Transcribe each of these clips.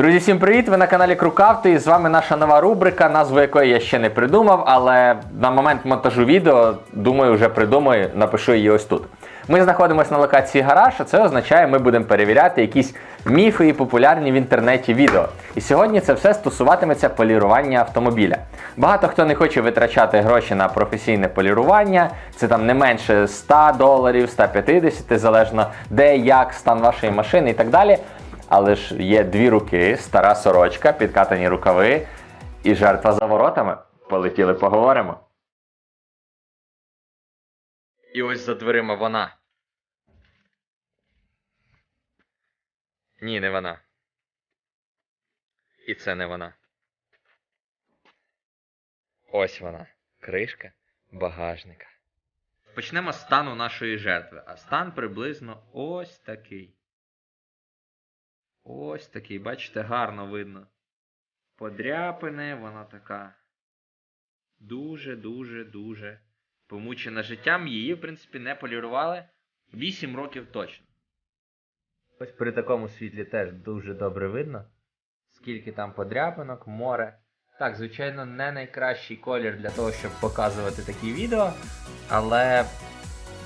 Друзі, всім привіт! Ви на каналі Крукавти і з вами наша нова рубрика, назву якої я ще не придумав, але на момент монтажу відео, думаю, вже придумаю, напишу її ось тут. Ми знаходимося на локації гараж, а це означає, ми будемо перевіряти якісь міфи і популярні в інтернеті відео. І сьогодні це все стосуватиметься полірування автомобіля. Багато хто не хоче витрачати гроші на професійне полірування, це там не менше 100 доларів, 150, залежно де, як, стан вашої машини і так далі. Але ж є дві руки, стара сорочка, підкатані рукави і жертва за воротами. Полетіли, поговоримо. І ось за дверима вона. Ні, не вона. І це не вона. Ось вона. Кришка багажника. Почнемо з стану нашої жертви. А стан приблизно ось такий. Ось такий, бачите, гарно видно. Подряпине, вона така. Дуже, дуже, дуже помучена життям. Її, в принципі, не полірували 8 років точно. Ось при такому світлі теж дуже добре видно, скільки там подряпинок, море. Так, звичайно, не найкращий колір для того, щоб показувати такі відео, але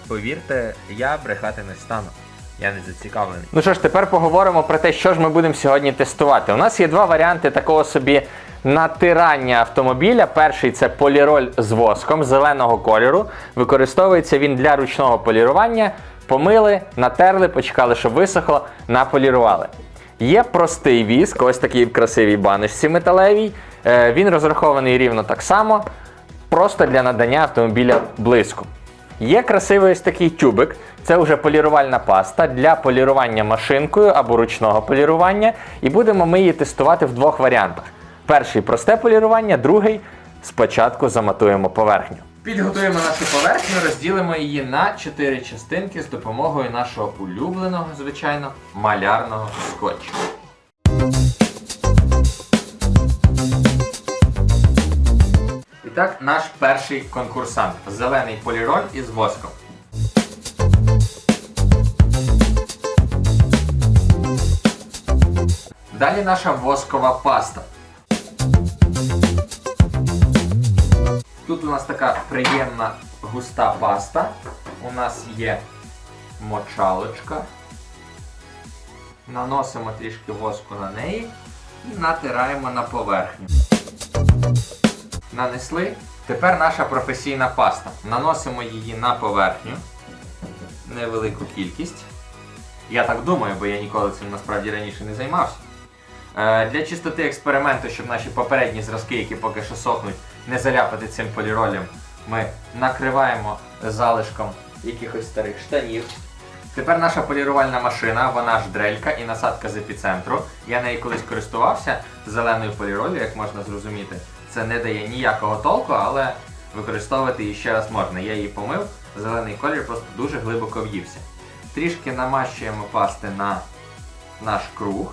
повірте, я брехати не стану. Я не зацікавлений. Ну що ж, тепер поговоримо про те, що ж ми будемо сьогодні тестувати. У нас є два варіанти такого собі натирання автомобіля. Перший це поліроль з воском зеленого кольору. Використовується він для ручного полірування. Помили, натерли, почекали, щоб висохло, наполірували. Є простий віск, ось такий в красивій баночці металевій. Е, Він розрахований рівно так само, просто для надання автомобіля блиску. Є красивий ось такий тюбик. Це вже полірувальна паста для полірування машинкою або ручного полірування. І будемо ми її тестувати в двох варіантах. Перший просте полірування, другий спочатку заматуємо поверхню. Підготуємо нашу поверхню, розділимо її на 4 частинки з допомогою нашого улюбленого, звичайно, малярного скотчу. Так, наш перший конкурсант зелений поліроль із воском. Далі наша воскова паста. Тут у нас така приємна густа паста. У нас є мочалочка. Наносимо трішки воску на неї і натираємо на поверхню. Нанесли. Тепер наша професійна паста. Наносимо її на поверхню. Невелику кількість. Я так думаю, бо я ніколи цим насправді раніше не займався. Е, Для чистоти експерименту, щоб наші попередні зразки, які поки що сохнуть, не заляпати цим поліролем, ми накриваємо залишком якихось старих штанів. Тепер наша полірувальна машина, вона ж дрелька і насадка з епіцентру. Я нею колись користувався зеленою поліролью, як можна зрозуміти. Це не дає ніякого толку, але використовувати її ще раз можна. Я її помив, зелений колір просто дуже глибоко в'ївся. Трішки намащуємо пасти на наш круг.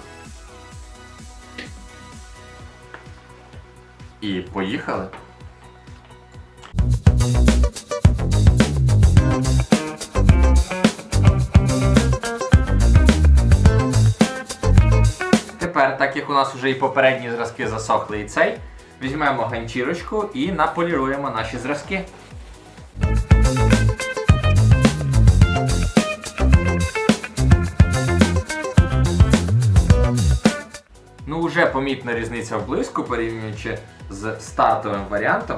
І поїхали. Тепер, так як у нас вже і попередні зразки засохли і цей, візьмемо ганчірочку і наполіруємо наші зразки. Ну, вже помітна різниця в блиску, порівнюючи з стартовим варіантом.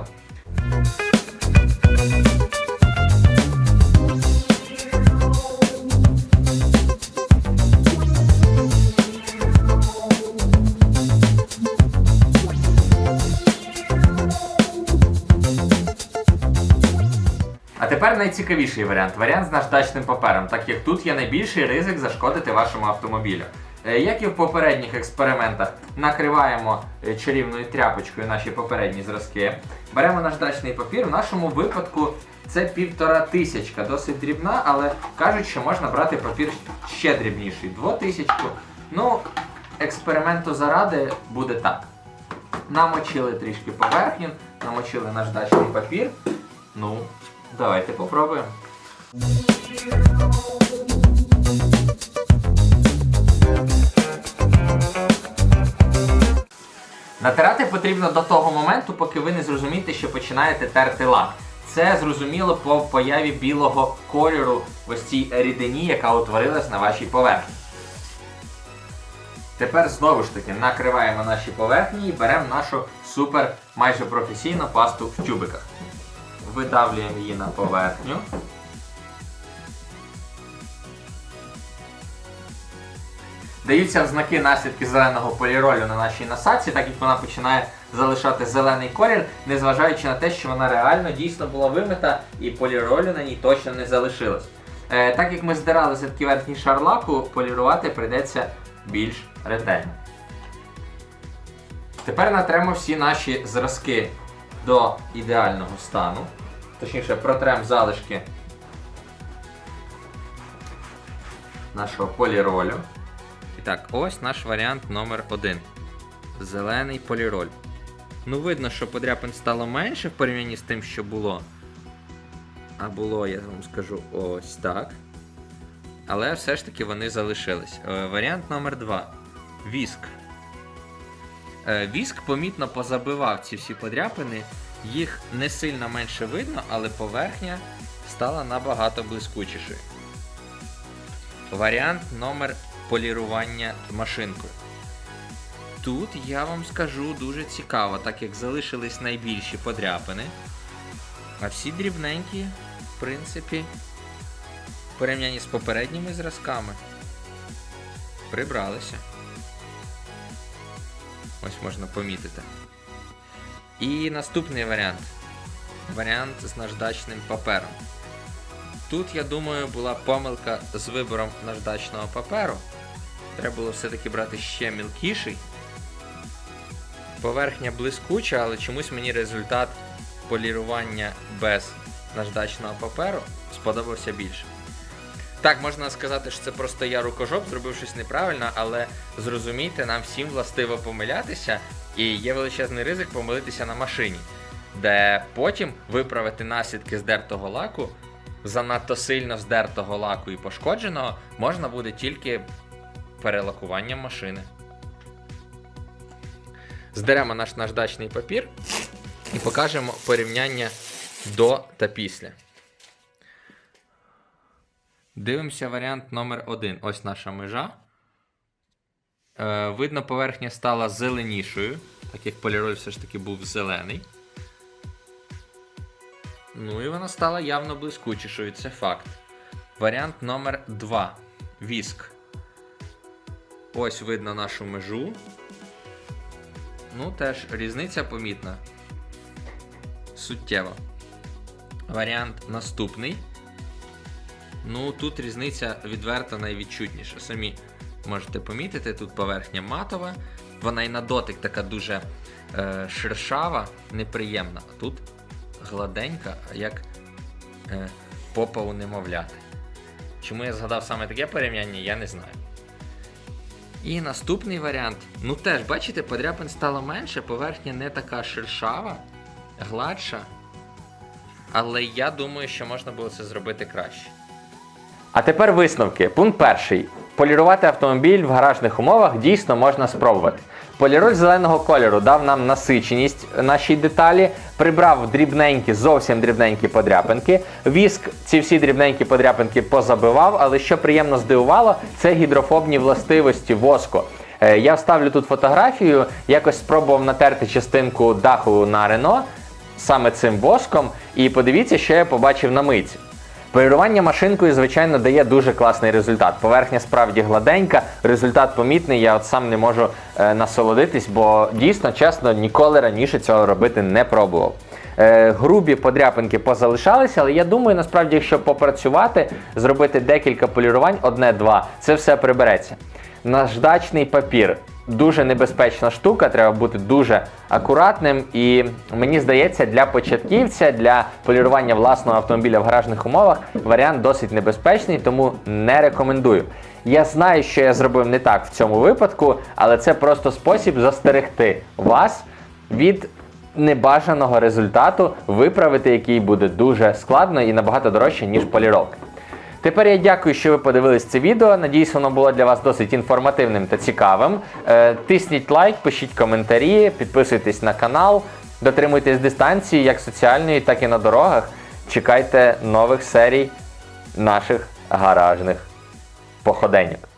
Тепер найцікавіший варіант варіант з наждачним папером, так як тут є найбільший ризик зашкодити вашому автомобілю. Е, Як і в попередніх експериментах, накриваємо е, чарівною тряпочкою наші попередні зразки. Беремо наждачний папір. В нашому випадку це півтора тисячка, досить дрібна, але кажуть, що можна брати папір ще дрібніший, двотисячку. Ну, експерименту заради буде так. Намочили трішки поверхню, намочили наждачний папір. Ну, давайте попробуємо. Натирати потрібно до того моменту, поки ви не зрозумієте, що починаєте терти лак. Це зрозуміло по появі білого кольору ось цій рідині, яка утворилась на вашій поверхні. Тепер знову ж таки накриваємо наші поверхні і беремо нашу супер майже професійну пасту в тюбиках. Видавлюємо її на поверхню. Даються знаки наслідки зеленого поліролю на нашій насадці, так як вона починає залишати зелений колір, незважаючи на те, що вона реально дійсно була вимита і поліролю на ній точно не залишилось. Е, так як ми здирали все-таки верхній полірувати прийдеться більш ретельно. Тепер натремо всі наші зразки до ідеального стану. Точніше, протремо залишки нашого поліролю. І так, ось наш варіант номер один. Зелений поліроль. Ну, видно, що подряпин стало менше в порівнянні з тим, що було. А було, я вам скажу, ось так. Але все ж таки вони залишились. Е, Варіант номер 2. Віск. Е, Віск помітно позабивав ці всі подряпини. Їх не сильно менше видно, але поверхня стала набагато блискучішою. Варіант номер полірування машинкою. Тут я вам скажу дуже цікаво, так як залишились найбільші подряпини. А всі дрібненькі, в принципі, порівнянні з попередніми зразками, прибралися. Ось можна помітити. І наступний варіант. Варіант з наждачним папером. Тут, я думаю, була помилка з вибором наждачного паперу. Треба було все-таки брати ще мілкіший. Поверхня блискуча, але чомусь мені результат полірування без наждачного паперу сподобався більше. Так, можна сказати, що це просто я рукожоп, зробив щось неправильно, але зрозумійте, нам всім властиво помилятися, і є величезний ризик помилитися на машині, де потім виправити наслідки здертого лаку, занадто сильно здертого лаку і пошкодженого, можна буде тільки перелакуванням машини. Здеремо наш наждачний папір і покажемо порівняння до та після. Дивимося варіант номер 1 Ось наша межа. Е, видно, поверхня стала зеленішою, так як поліроль все ж таки був зелений. Ну і вона стала явно блискучішою, це факт. Варіант номер 2 Віск. Ось видно нашу межу. Ну, теж різниця помітна. Суттєво. Варіант наступний. Ну, тут різниця відверто найвідчутніша. Самі можете помітити, тут поверхня матова, вона і на дотик така дуже е, шершава, неприємна. А тут гладенька, як е, попа у немовляти. Чому я згадав саме таке порівняння, я не знаю. І наступний варіант. Ну теж, бачите, подряпин стало менше, поверхня не така шершава, гладша. Але я думаю, що можна було це зробити краще. А тепер висновки. Пункт перший. Полірувати автомобіль в гаражних умовах дійсно можна спробувати. Поліроль зеленого кольору дав нам насиченість нашій деталі, прибрав дрібненькі, зовсім дрібненькі подряпинки. Віск ці всі дрібненькі подряпинки позабивав, але що приємно здивувало, це гідрофобні властивості воску. Е, Я вставлю тут фотографію, якось спробував натерти частинку даху на Рено саме цим воском, і подивіться, що я побачив на митці. Полірування машинкою, звичайно, дає дуже класний результат. Поверхня справді гладенька, результат помітний. Я от сам не можу е, насолодитись, бо дійсно, чесно, ніколи раніше цього робити не пробував. Е, грубі подряпинки позалишалися, але я думаю, насправді, якщо попрацювати, зробити декілька полірувань, одне-два, це все прибереться. Наждачний папір. Дуже небезпечна штука, треба бути дуже акуратним. І мені здається, для початківця, для полірування власного автомобіля в гаражних умовах варіант досить небезпечний, тому не рекомендую. Я знаю, що я зробив не так в цьому випадку, але це просто спосіб застерегти вас від небажаного результату, виправити який буде дуже складно і набагато дорожче, ніж поліровка. Тепер я дякую, що ви подивились це відео. Надіюсь, воно було для вас досить інформативним та цікавим. Е, Тисніть лайк, пишіть коментарі, підписуйтесь на канал, дотримуйтесь дистанції як соціальної, так і на дорогах. Чекайте нових серій наших гаражних походеньок.